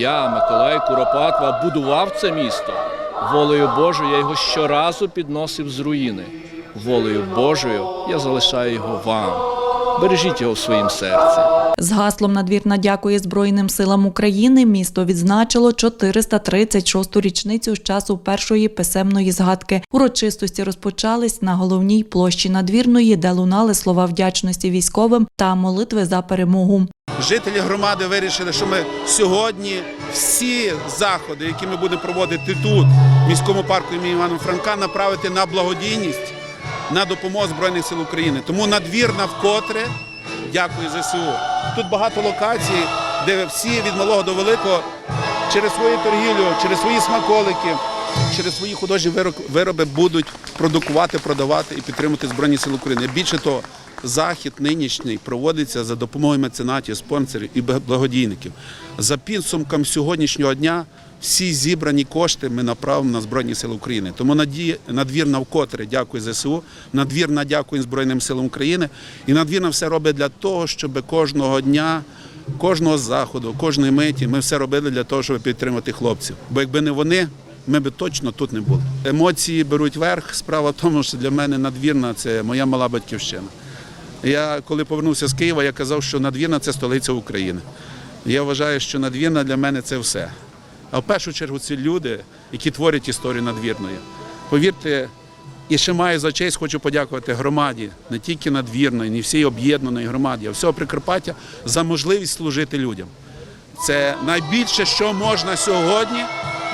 Я, Миколай Куропатва, будував це місто. Волею Божою я його щоразу підносив з руїни. Волею Божою я залишаю його вам. Бережіть його в своїм серці. З гаслом надвірна дякує Збройним силам України. Місто відзначило 436-ту річницю з часу першої писемної згадки. Урочистості розпочались на головній площі надвірної, де лунали слова вдячності військовим та молитви за перемогу. Жителі громади вирішили, що ми сьогодні всі заходи, які ми будемо проводити тут, в міському парку імені Івана Франка, направити на благодійність, на допомогу Збройних сил України. Тому надвірна вкотре дякую ЗСУ. Тут багато локацій, де всі від малого до великого через свою торгівлю, через свої смаколики, через свої художні виро- вироби будуть продукувати, продавати і підтримувати Збройні Сили України. Більше того, захід нинішній проводиться за допомогою меценатів, спонсорів і благодійників. За підсумком сьогоднішнього дня всі зібрані кошти ми направимо на Збройні Сили України. Тому надвірна вкотре дякую ЗСУ, надвірна дякую Збройним силам України. І надвірна все робить для того, щоб кожного дня кожного заходу, кожної миті ми все робили для того, щоб підтримати хлопців. Бо якби не вони, ми б точно тут не були. Емоції беруть верх. Справа в тому, що для мене надвірна це моя мала батьківщина. Я коли повернувся з Києва, я казав, що надвірна це столиця України. Я вважаю, що надвірна для мене це все. А в першу чергу це люди, які творять історію надвірної. Повірте, і ще маю за честь, хочу подякувати громаді, не тільки надвірної, не всій об'єднаної громаді, а всього Прикарпаття за можливість служити людям. Це найбільше, що можна сьогодні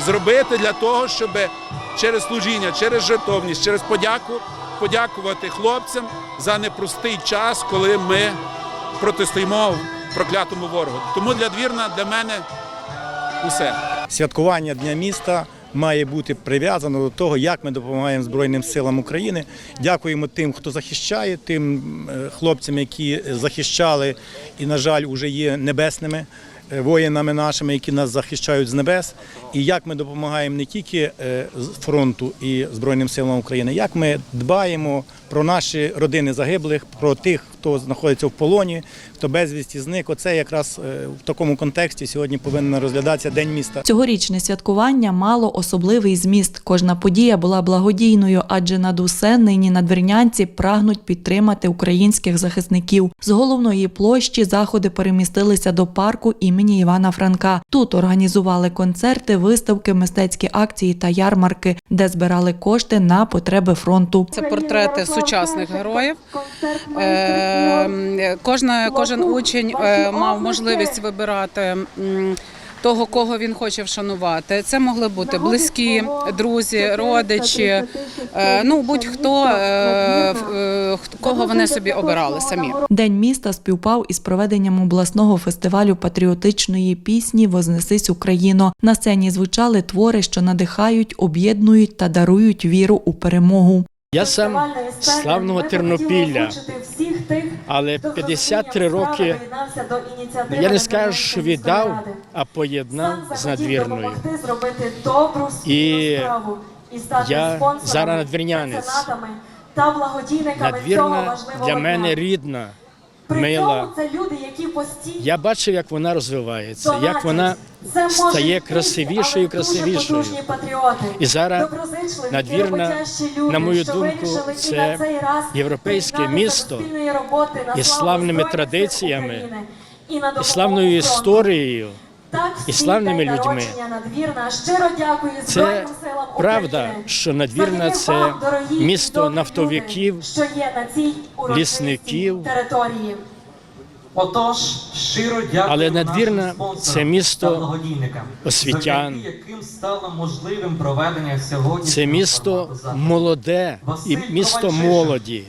зробити для того, щоб через служіння, через жертовність, через подяку подякувати хлопцям за непростий час, коли ми протистоїмо проклятому ворогу. Тому для двірна, для мене усе. Святкування Дня міста має бути прив'язано до того, як ми допомагаємо Збройним силам України. Дякуємо тим, хто захищає, тим е, хлопцям, які захищали і, на жаль, вже є небесними е, воїнами нашими, які нас захищають з небес. І як ми допомагаємо не тільки е, фронту і Збройним силам України, як ми дбаємо про наші родини загиблих, про тих, хто знаходиться в полоні, хто безвісті зник. Оце якраз е, в такому контексті сьогодні повинен розглядатися День міста. Цьогорічне святкування мало особливий зміст. Кожна подія була благодійною, адже над усе нині надвірнянці прагнуть підтримати українських захисників. З головної площі заходи перемістилися до парку імені Івана Франка. Тут організували концерти, виставки, мистецькі акції та ярмарки, де збирали кошти на потреби фронту. Це портрети сучасних героїв. Е, Кожна, кожен учень е, мав можливість вибирати того, кого він хоче вшанувати. Це могли бути близькі, друзі, родичі, е, ну будь-хто, е, хто- кого вони собі обирали самі. День міста співпав із проведенням обласного фестивалю патріотичної пісні Вознесись Україно. На сцені звучали твори, що надихають, об'єднують та дарують віру у перемогу. Я сам з славного Тернопілля, але 53 роки я не скажу, що віддав, а поєднав з надвірною. І я зараз надвірнянець. Надвірна для мене рідна, мила. Це люди, які постійно Я бачив, як вона розвивається, як вона стає красивішою, красивішою. І зараз надвірна, на мою думку, це європейське місто із славними традиціями, і славною історією. І славними людьми. Це правда, що надвірна це місто нафтовиків, що є на цій лісників. території. Отож, щиро дякую Але надвірна це місто освітян. яким стало можливим проведення сьогодні. Це місто молоде і місто молоді.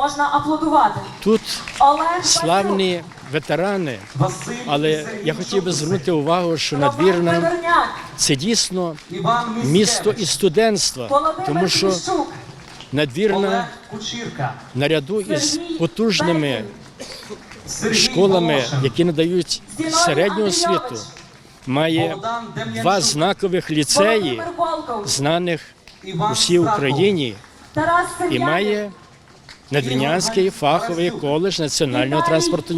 Можна аплодувати. Тут Олег славні ветерани, Василь але Сергій я хотів би звернути увагу, що надвірна це дійсно місто і студентства, Володимир тому що надвірна наряду із потужними Сергій школами, Волошин, які надають середню освіту, має два знакових ліцеї, знаних Іван у всій Україні, і має Надвірнянський фаховий коледж Національного транспорту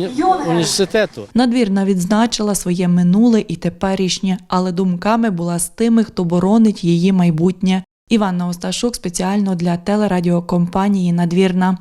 університету. Надвірна відзначила своє минуле і теперішнє, але думками була з тими, хто боронить її майбутнє. Іванна Осташук спеціально для телерадіокомпанії Надвірна.